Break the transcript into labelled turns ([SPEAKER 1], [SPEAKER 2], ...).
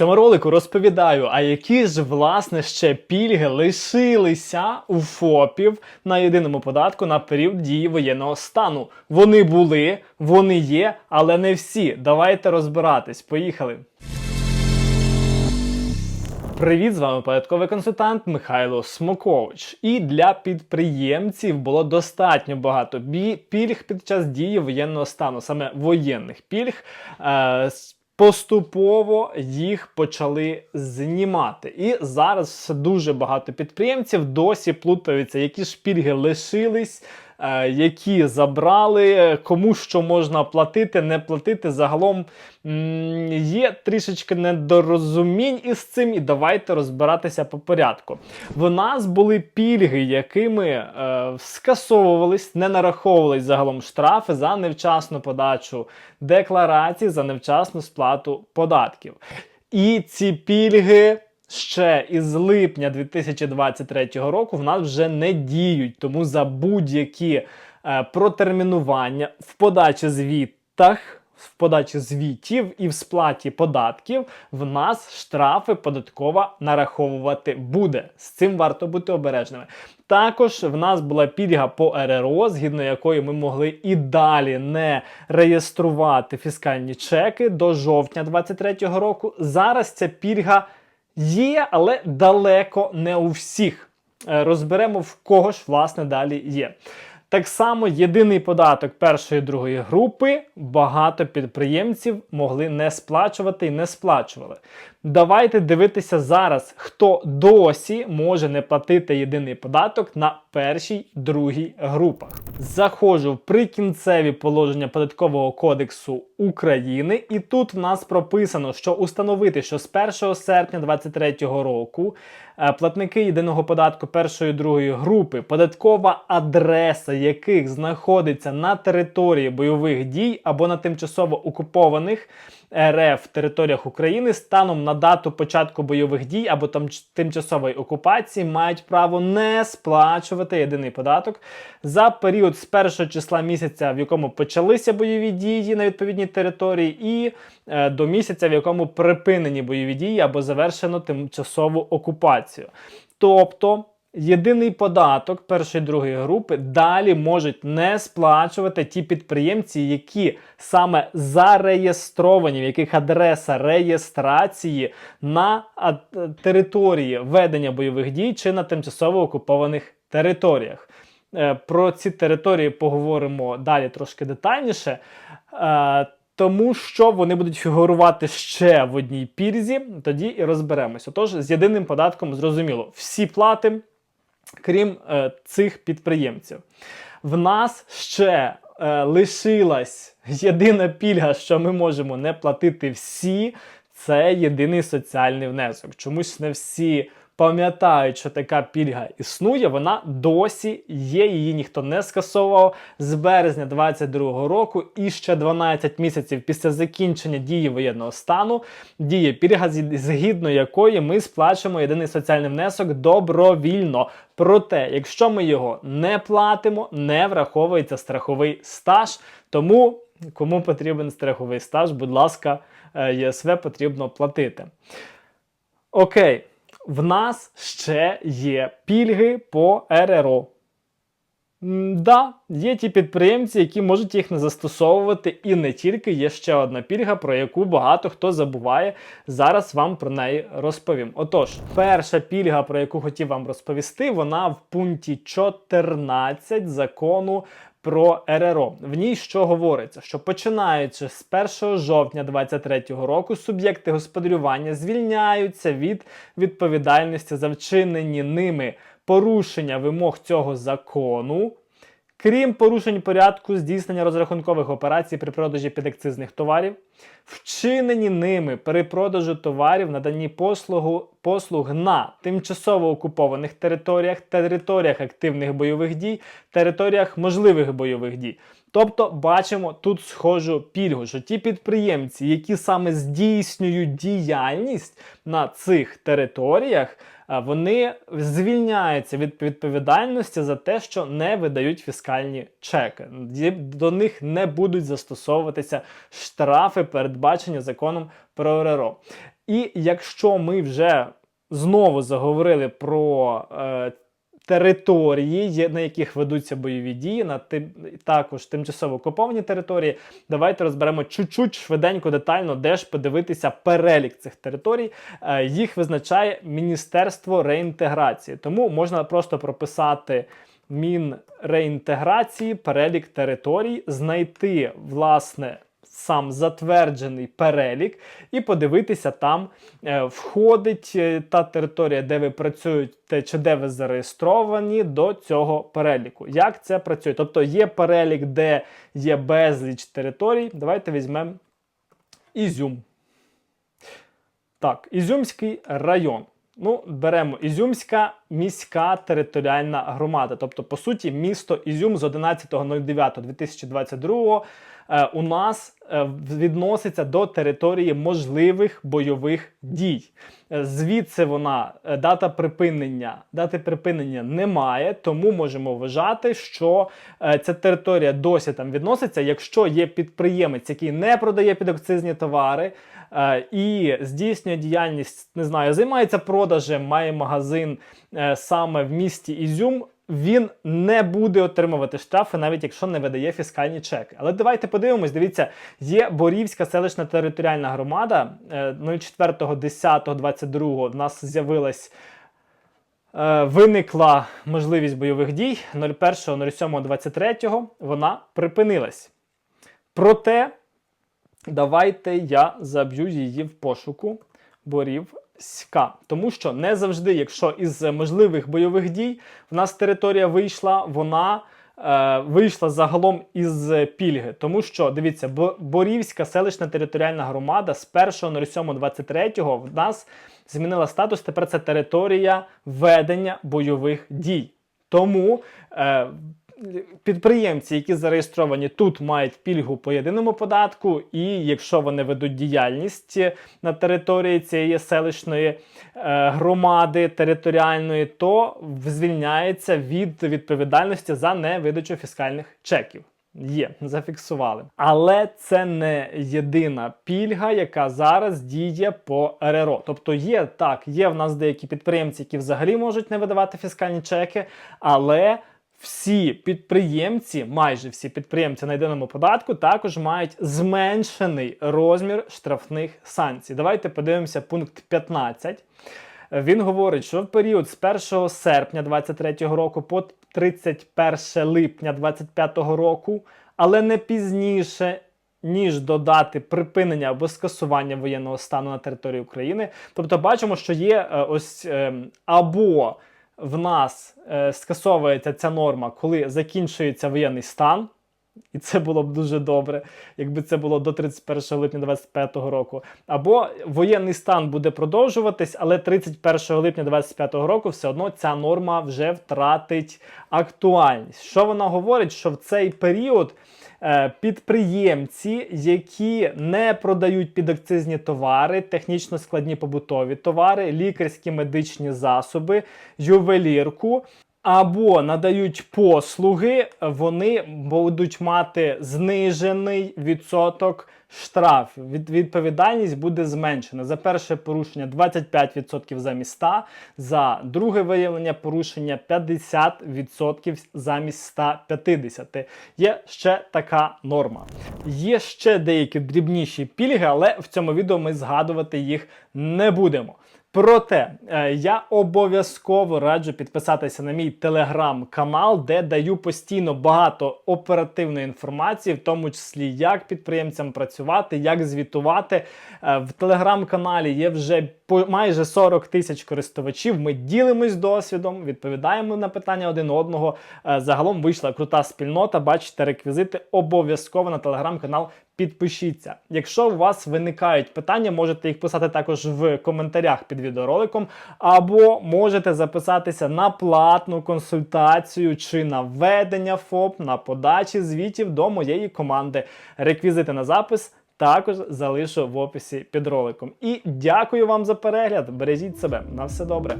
[SPEAKER 1] цьому ролику розповідаю, а які ж власне ще пільги лишилися у ФОПів на єдиному податку на період дії воєнного стану. Вони були, вони є, але не всі. Давайте розбиратись. Поїхали. Привіт, з вами податковий консультант Михайло Смокович. І для підприємців було достатньо багато пільг під час дії воєнного стану, саме воєнних пільг. Е, Поступово їх почали знімати. І зараз дуже багато підприємців досі плутаються, які ж пільги лишились, які забрали, е, кому що можна платити, не платити. Загалом є трішечки недорозумінь із цим, і давайте розбиратися по порядку. В нас були пільги, якими е, скасовувались, не нараховувались загалом штрафи за невчасну подачу декларацій, за невчасну сплату податків. І ці пільги. Ще із липня 2023 року в нас вже не діють, тому за будь-які е, протермінування в подачі звітах, в подачі звітів і в сплаті податків в нас штрафи податкова нараховувати буде. З цим варто бути обережними. Також в нас була пільга по РРО, згідно якої ми могли і далі не реєструвати фіскальні чеки до жовтня 2023 року. Зараз ця пільга є, але далеко не у всіх. Е, Розберемо в кого ж власне далі є. Так само єдиний податок першої і другої групи багато підприємців могли не сплачувати і не сплачували. Давайте дивитися зараз, хто досі може не платити єдиний податок на першій другій групах. Заходжу в прикінцеві положення податкового кодексу України, і тут в нас прописано, що установити, що з 1 серпня 2023 року е, платники єдиного податку першої другої групи, податкова адреса яких знаходиться на території бойових дій або на тимчасово окупованих РФ територіях України станом на дату початку бойових дій або там тимчасової окупації мають право не сплачувати єдиний податок за період з першого числа місяця, в якому почалися бойові дії на відповідній території, і е, до місяця, в якому припинені бойові дії або завершено тимчасову окупацію. Тобто єдиний податок першої другої групи далі можуть не сплачувати ті підприємці, які саме зареєстровані, в яких адреса реєстрації на території ведення бойових дій чи на тимчасово окупованих територіях. Е, Про ці території поговоримо далі трошки детальніше. Е, тому що вони будуть фігурувати ще в одній пірзі, тоді і розберемося. Тож з єдиним податком зрозуміло, всі плати, крім е, цих підприємців. В нас ще е, лишилась єдина пільга, що ми можемо не платити всі, це єдиний соціальний внесок. Чомусь не всі пам'ятають, що така пільга існує, вона досі є, її ніхто не скасовував з березня 2022 року і ще 12 місяців після закінчення дії воєнного стану діє пільга, згідно якої ми сплачуємо єдиний соціальний внесок добровільно. Проте, якщо ми його не платимо, не враховується страховий стаж. Тому кому потрібен страховий стаж, будь ласка, е, ЄСВ потрібно платити. Окей, в нас ще є пільги по РРО. М, Да, є ті підприємці, які можуть їх не застосовувати, і не тільки є ще одна пільга, про яку багато хто забуває. Зараз вам про неї розповім. Отож, перша пільга, про яку хотів вам розповісти, вона в пункті 14 закону про РРО. В ній що говориться? Що починаючи з 1 жовтня 2023 року суб'єкти господарювання звільняються від відповідальності за вчинені ними порушення вимог цього закону. Крім порушень порядку здійснення розрахункових операцій при продажі підакцизних товарів, вчинені ними при продажу товарів, наданні послугу, послуг на тимчасово окупованих територіях, територіях активних бойових дій, територіях можливих бойових дій. Тобто бачимо тут схожу пільгу, що ті підприємці, які саме здійснюють діяльність на цих територіях, вони звільняються від відповідальності за те, що не видають фіскальні чеки. До них не будуть застосовуватися штрафи, передбачені законом про РРО. І якщо ми вже знову заговорили про е, території, на яких ведуться бойові дії, на тим, також тимчасово окуповані території, давайте розберемо чуть-чуть швиденько, детально, де ж подивитися перелік цих територій. Е, їх визначає Міністерство реінтеграції. Тому можна просто прописати Мінреінтеграції, перелік територій, знайти власне. Сам затверджений перелік, і подивитися, там е, входить е, та територія, де ви працюєте, чи де ви зареєстровані до цього переліку. Як це працює? Тобто є перелік, де є безліч територій. Давайте візьмемо Ізюм. Так, Ізюмський район. Ну, беремо Ізюмська міська територіальна громада. Тобто, по суті, місто Ізюм з 11.09.2022 е, у нас е, відноситься до території можливих бойових дій. Е, Звідси вона е, дата припинення. Дати припинення немає, тому можемо вважати, що е, ця територія досі там відноситься, якщо є підприємець, який не продає підакцизні товари е, і здійснює діяльність, не знаю, займається продажем, має магазин е, саме в місті Ізюм. Він не буде отримувати штрафи, навіть якщо не видає фіскальні чеки. Але давайте подивимось. Дивіться, є Борівська селищна територіальна громада е, 04.10.22 в нас з'явилась. е, Виникла можливість бойових дій 01.07.23 вона припинилась. Проте давайте я заб'ю її в пошуку Борівська. Тому що не завжди, якщо із можливих бойових дій в нас територія вийшла, вона е, вийшла загалом із пільги. Тому що, дивіться, Бо- Борівська селищна територіальна громада з 1.07.23 в нас змінила статус. Тепер це територія ведення бойових дій. Тому е, підприємці, які зареєстровані тут, мають пільгу по єдиному податку, і якщо вони ведуть діяльність на території цієї селищної е, громади територіальної, то звільняється від відповідальності за невидачу фіскальних чеків. Є, зафіксували. Але це не єдина пільга, яка зараз діє по РРО. Тобто є так, є в нас деякі підприємці, які взагалі можуть не видавати фіскальні чеки, але всі підприємці, майже всі підприємці на єдиному податку, також мають зменшений розмір штрафних санкцій. Давайте подивимося пункт 15. Він говорить, що в період з 1 серпня 2023 року по 31 липня 2025 року, але не пізніше. Ніж до дати припинення або скасування воєнного стану на території України. Тобто бачимо, що є е, ось е, або в нас е, скасовується ця норма, коли закінчується воєнний стан, і це було б дуже добре, якби це було до 31 липня 2025 року. Або воєнний стан буде продовжуватись, але 31 липня 2025 року все одно ця норма вже втратить актуальність. Що вона говорить? Що в цей період е, підприємці, які не продають підакцизні товари, технічно складні побутові товари, лікарські медичні засоби, ювелірку. Або надають послуги, вони будуть мати знижений відсоток штрафів. Від, відповідальність буде зменшена. За перше порушення 25% замість 100, за друге виявлення порушення 50% замість 150. Є ще така норма. Є ще деякі дрібніші пільги, але в цьому відео ми згадувати їх не будемо. Проте е, я обов'язково раджу підписатися на мій телеграм-канал, де даю постійно багато оперативної інформації, в тому числі як підприємцям працювати, як звітувати. Е, В телеграм-каналі є вже майже 40 тисяч користувачів. Ми ділимось досвідом, відповідаємо на питання один одного. Е, Загалом вийшла крута спільнота. Бачите реквізити. Обов'язково на телеграм-канал підпишіться. Якщо у вас виникають питання, можете їх писати також в коментарях під відеороликом, або можете записатися на платну консультацію чи на ведення ФОП на подачі звітів до моєї команди. Реквізити на запис. Також залишу в описі під роликом. І дякую вам за перегляд. Бережіть себе. На все добре.